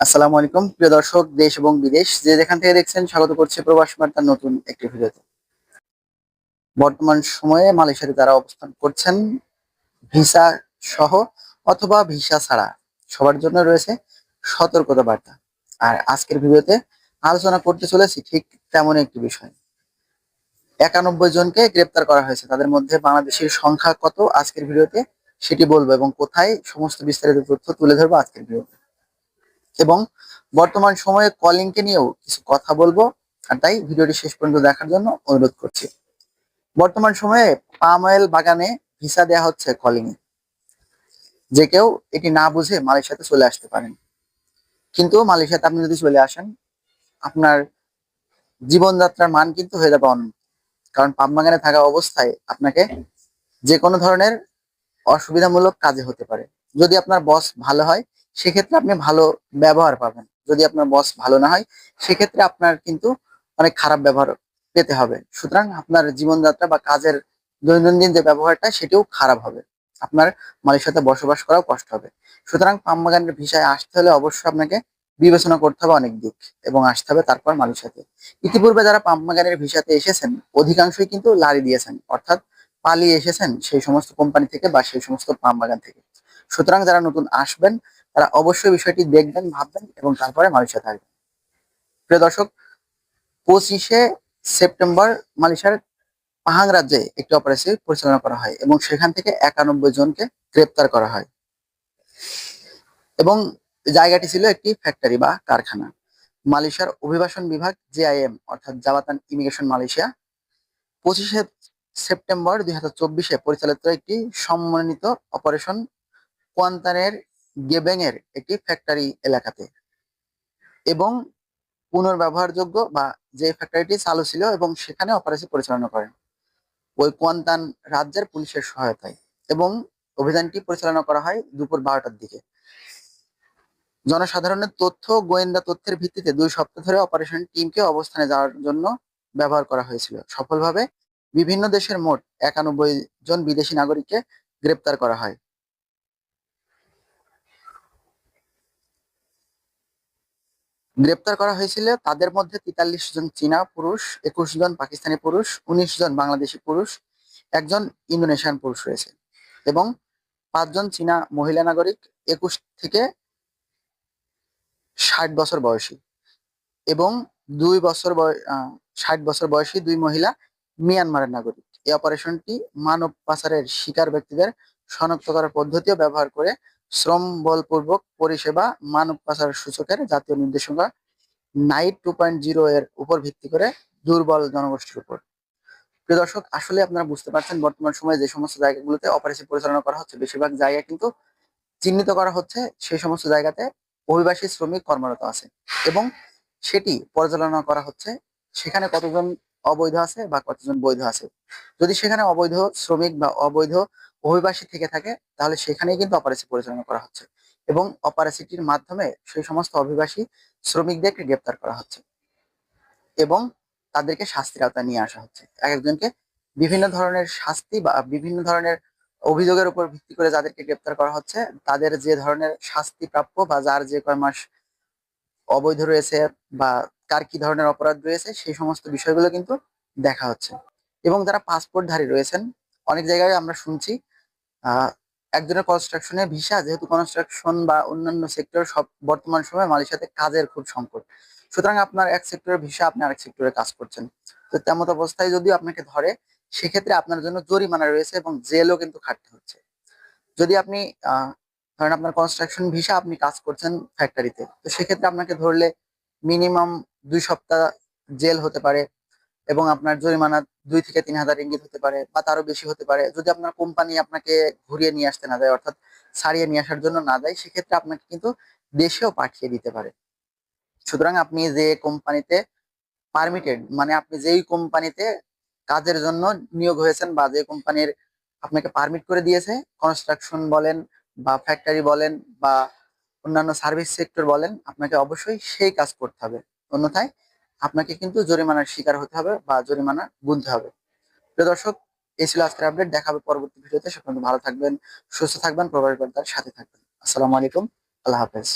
আসসালামু আলাইকুম, প্রিয় দর্শক, দেশ এবং বিদেশ, যে যেখান থেকে দেখছেন, স্বাগত করছি প্রবাস বার্তার নতুন একটি ভিডিওতে। বর্তমান সময়ে মালয়েশিয়াতে যারা অবস্থান করছেন, ভিসা সহ অথবা ভিসা ছাড়া, সবার জন্য রয়েছে সতর্কতা বার্তা। আর আজকের ভিডিওতে আলোচনা করতে চলেছি ঠিক তেমন একটি বিষয়। একানব্বই জনকে গ্রেপ্তার করা হয়েছে। তাদের মধ্যে বাংলাদেশের সংখ্যা কত আজকের ভিডিওতে সেটি বলব এবং কোথায়, সমস্ত বিস্তারিত তথ্য তুলে ধরবো আজকের ভিডিওতে। এবং বর্তমান সময়ে কলিংকে নিয়েও কিছু কথা বলব। আর তাই ভিডিওটি শেষ পর্যন্ত দেখার জন্য অনুরোধ করছি। বর্তমান সময়ে পাম অয়েল বাগানে ভিসা দেওয়া হচ্ছে কলিং যে কেউ এটি না বুঝে মালয়েশিয়াতে চলে আসতে পারেন। কিন্তু মালয়েশিয়াতে আপনি যদি চলে আসেন, আপনার জীবনযাত্রার মান কিন্তু হয়ে যাবে অন্য কারণ পাম বাগানে থাকা অবস্থায় আপনাকে যে কোনো ধরনের অসুবিধামূলক কাজে হতে পারে। যদি আপনার বস ভালো হয় সেক্ষেত্রে আপনি ভালো ব্যবহার পাবেন। যদি আপনার বস ভালো না হয়, সেক্ষেত্রে আপনার কিন্তু অনেক খারাপ ব্যবহার পেতে হবে। সুতরাং আপনার জীবনযাত্রা বা কাজের দৈনন্দিন যে ব্যবহারটা, সেটিও খারাপ হবে। আপনার মালয়েশিয়াতে বসবাস করাও কষ্ট হবে। সুতরাং পাম বাগানের ভিসায় আসতে হলে অবশ্যই আপনাকে বিবেচনা করতে হবে অনেক দিক এবং আসতে হবে তারপর মালয়েশিয়াতে ইতিপূর্বে যারা পাম বাগানের ভিসাতে এসেছেন, অধিকাংশই কিন্তু লারি দিয়েছেন, অর্থাৎ পালিয়ে এসেছেন সেই সমস্ত কোম্পানি থেকে বা সেই সমস্ত পাম বাগান থেকে। সুতরাং যারা নতুন আসবেন তারা অবশ্যই বিষয়টি দেখবেন, ভাববেন এবং তারপরে মালয়েশিয়া থাকবেন প্রিয় দর্শক, পঁচিশে সেপ্টেম্বর মালয়েশিয়ার পাহাং রাজ্যে একটি অপারেশন পরিচালনা করা হয় এবং সেখান থেকে একানব্বই জনকে গ্রেপ্তার করা হয়। এবং জায়গাটি ছিল একটি ফ্যাক্টরি বা কারখানা। মালয়েশিয়ার অভিবাসন বিভাগ, জেআইএম, অর্থাৎ জাবাতান ইমিগ্রেশন মালয়েশিয়া, পঁচিশে সেপ্টেম্বর দুই হাজার চব্বিশে পরিচালিত একটি সম্মানিত অপারেশন কোয়ান্তানের গেবেং এর একটি ফ্যাক্টরি এলাকাতে। এবং পুনর্ব্যবহারযোগ্য বা যে ফ্যাক্টরিটি চালু ছিল এবং সেখানে অপারেশন পরিচালনা করেন। ওই কোয়ান্তান রাজ্যের পুলিশের সহায়তায় এবং অভিযানটি পরিচালনা করা হয় দুপুর বারোটার দিকে। জনসাধারণের তথ্য, গোয়েন্দা তথ্যের ভিত্তিতে দুই সপ্তাহ ধরে অপারেশন টিমকে অবস্থানে যাওয়ার জন্য ব্যবহার করা হয়েছিল। সফলভাবে বিভিন্ন দেশের মোট একানব্বই জন বিদেশি নাগরিককে গ্রেপ্তার করা হয়। গ্রেপ্তার করা হয়েছিল। তাদের মধ্যে তেতাল্লিশ জন চীনা পুরুষ, একুশ জন পাকিস্তানি পুরুষ, উনিশ জন বাংলাদেশি পুরুষ, একজন ইন্দোনেশিয়ান পুরুষ রয়েছে এবং পাঁচজন চীনা মহিলা নাগরিক, একুশ থেকে ষাট বছর বয়সী এবং দুই বছর ষাট বছর বয়সী দুই মহিলা মিয়ানমারের নাগরিক। এই অপারেশনটি মানব পাচারের শিকার ব্যক্তিদের শনাক্ত করার পদ্ধতিও ব্যবহার করে শ্রম বলপূর্বক পরিষেবা মানব পাচার সূচকের জাতীয় নির্দেশনা নাইট টু পয়েন্ট জিরো এর উপর ভিত্তি করে দুর্বল জনগোষ্ঠীর উপর। প্রিয় দর্শক, আসলে আপনারা বুঝতে পারছেন, বর্তমান সময়ে যে সমস্ত জায়গাগুলোতে অপারেশন পরিচালনা করা হচ্ছে, বেশিরভাগ জায়গা কিন্তু চিহ্নিত করা হচ্ছে, সেই সমস্ত জায়গাতে অভিবাসী শ্রমিক কর্মরত আছে এবং সেটি পরিচালনা করা হচ্ছে। সেখানে কতজন অবৈধ আছে বা কতজন বৈধ আছে। যদি সেখানে অবৈধ শ্রমিক বা অবৈধ অভিবাসী থেকে থাকে, তাহলে সেখানেই কিন্তু অপারেশন পরিচালনা করা হচ্ছে এবং অপারেশনটির মাধ্যমে সেই সমস্ত অভিবাসী শ্রমিকদেরকে গ্রেপ্তার করা হচ্ছে এবং তাদেরকে শাস্তির আওতায় নিয়ে আসা হচ্ছে। এক একজনকে বিভিন্ন ধরনের শাস্তি বা বিভিন্ন ধরনের অভিযোগের উপর ভিত্তি করে যাদেরকে গ্রেপ্তার করা হচ্ছে, তাদের যে ধরনের শাস্তি প্রাপ্য বা যার যে কয় মাস অবৈধ রয়েছে বা কার কি ধরনের অপরাধ রয়েছে, সেই সমস্ত বিষয়গুলো কিন্তু দেখা হচ্ছে। এবং যারা পাসপোর্টধারী রয়েছেন, অনেক জায়গায় আমরা শুনছি একজনের কনস্ট্রাকশনের ভিসা যেহেতু কনস্ট্রাকশন বা অন্যান্য সেক্টর সব বর্তমান সময়ে মালয়েশিয়াতে কাজের খুব সংকট। সুতরাং আপনার এক সেক্টরের ভিসা আপনি আরেক সেক্টরে কাজ করছেন। তো তেমন অবস্থায় যদি আপনাকে ধরে, সেক্ষেত্রে আপনার জন্য জরিমানা রয়েছে এবং জেলও কিন্তু খাটতে হচ্ছে। যদি আপনি ধরেন আপনার কনস্ট্রাকশন ভিসা আপনি কাজ করছেন ফ্যাক্টরিতে তো সেক্ষেত্রে আপনাকে ধরলে মিনিমাম দুই সপ্তাহ জেল হতে পারে এবং আপনার জরিমানা দুই থেকে তিন হাজার ইঙ্গিত হতে পারে বা তারও বেশি হতে পারে। যদি আপনার কোম্পানি আপনাকে ঘুরিয়ে নিয়ে আসতে না দেয়, অর্থাৎ ছাড়িয়ে নিয়ে আসার জন্য না দেয়, সেক্ষেত্রে আপনাকে কিন্তু দেশেও পাঠিয়ে দিতে পারে। সুতরাং আপনি যে কোম্পানিতে পারমিটেড মানে আপনি যেই কোম্পানিতে কাজের জন্য নিয়োগ হয়েছেন বা যে কোম্পানির আপনাকে পারমিট করে দিয়েছে কনস্ট্রাকশন বলেন বা ফ্যাক্টরি বলেন বা অন্যান্য সার্ভিস সেক্টর বলেন, আপনাকে অবশ্যই সেই কাজ করতে হবে। অন্যথায় আপনাকে কিন্তু জরিমানার শিকার হতে হবে বা জরিমানা গুনতে হবে। প্রিয় দর্শক, এই ছিল আজকের আপডেট দেখা হবে পরবর্তী ভিডিওতে। সে ভালো থাকবেন, সুস্থ থাকবেন প্রবাস সাথে থাকবেন। আসসালামু আলাইকুম। আল্লাহ হাফেজ।